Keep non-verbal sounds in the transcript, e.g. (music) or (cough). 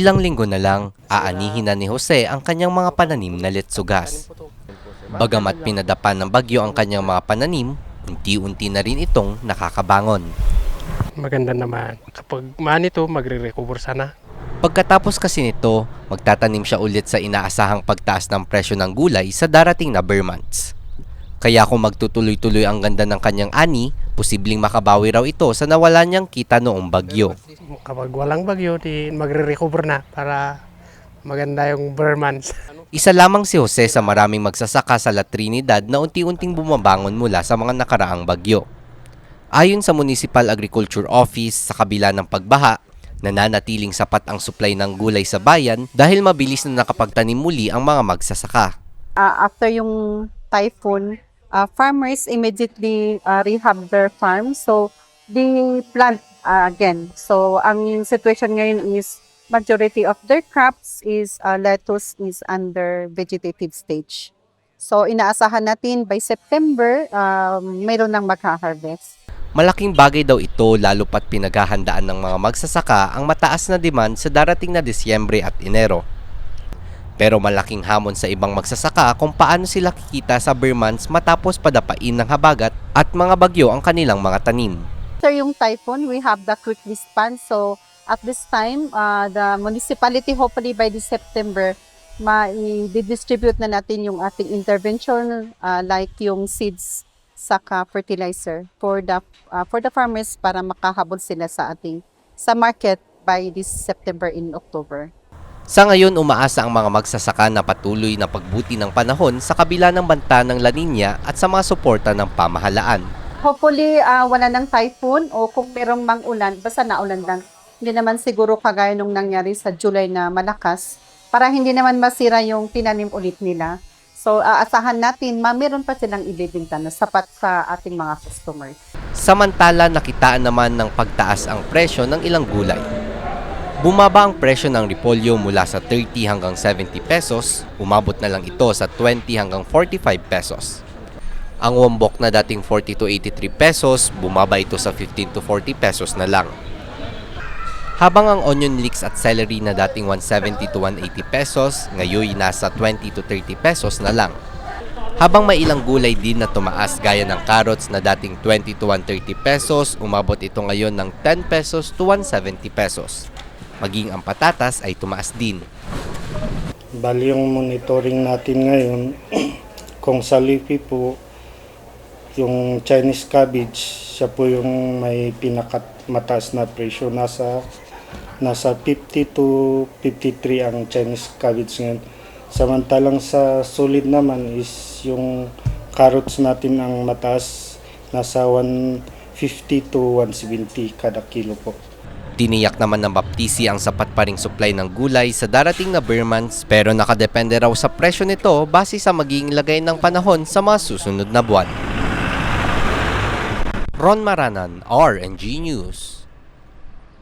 Ilang linggo na lang, aanihin na ni Jose ang kanyang mga pananim na letsugas. Bagamat pinadapan ng bagyo ang kanyang mga pananim, unti-unti na rin itong nakakabangon. Maganda naman. Kapag manito, magre-recover sana. Pagkatapos kasi nito, magtatanim siya ulit sa inaasahang pagtaas ng presyo ng gulay sa darating na bear months. Kaya kung magtutuloy-tuloy ang ganda ng kanyang ani, posibleng makabawi raw ito sa nawalan niyang kita noong bagyo. Kapag walang bagyo, di magre-recover na para maganda yung Burmans. Isa lamang si Jose sa maraming magsasaka sa La Trinidad na unti-unting bumabangon mula sa mga nakaraang bagyo. Ayon sa Municipal Agriculture Office, sa kabila ng pagbaha, nananatiling sapat ang supply ng gulay sa bayan dahil mabilis na nakapagtanim muli ang mga magsasaka. uh, after yung typhoon, uh, farmers immediately uh, rehab their farm. So, they plant uh, again. So, ang situation ngayon is majority of their crops is uh, lettuce is under vegetative stage. So, inaasahan natin by September, um, mayroon nang magha-harvest. Malaking bagay daw ito lalo pat pinaghahandaan ng mga magsasaka ang mataas na demand sa darating na Disyembre at Enero. Pero malaking hamon sa ibang magsasaka kung paano sila kikita sa months matapos padapain ng habagat at mga bagyo ang kanilang mga tanim. After yung typhoon, we have the quick response. So, at this time, uh, the municipality, hopefully by this September, ma-distribute na natin yung ating intervention uh, like yung seeds saka fertilizer for the uh, for the farmers para makahabol sila sa ating sa market by this September in October. Sa ngayon, umaasa ang mga magsasaka na patuloy na pagbuti ng panahon sa kabila ng banta ng La Nina at sa mga suporta ng pamahalaan. Hopefully, uh, wala ng typhoon o kung merong mang ulan, basta naulan lang. Hindi naman siguro kagaya nung nangyari sa July na malakas para hindi naman masira yung tinanim ulit nila. So, aasahan natin, ma, meron pa silang ibibinta na sapat sa ating mga customers. Samantala, nakitaan naman ng pagtaas ang presyo ng ilang gulay. Bumaba ang presyo ng repolyo mula sa 30 hanggang 70 pesos, umabot na lang ito sa 20 hanggang 45 pesos. Ang wombok na dating 40 to 83 pesos, bumaba ito sa 15 to 40 pesos na lang. Habang ang onion leeks at celery na dating 170 to 180 pesos, ngayon nasa 20 to 30 pesos na lang. Habang may ilang gulay din na tumaas gaya ng carrots na dating 20 to 130 pesos, umabot ito ngayon ng 10 pesos to 170 pesos. Maging ang patatas ay tumaas din. Bali yung monitoring natin ngayon, (clears throat) kung sa leafy po, yung Chinese cabbage, siya po yung may pinakat mataas na presyo. Nasa, nasa 50 to 53 ang Chinese cabbage ngayon. Samantalang sa solid naman is yung carrots natin ang mataas, nasa 150 to 170 kada kilo po. Tiniyak naman ng Baptisi ang sapat pa ring supply ng gulay sa darating na bear pero nakadepende raw sa presyo nito base sa magiging lagay ng panahon sa mga susunod na buwan. Ron Maranan, RNG News.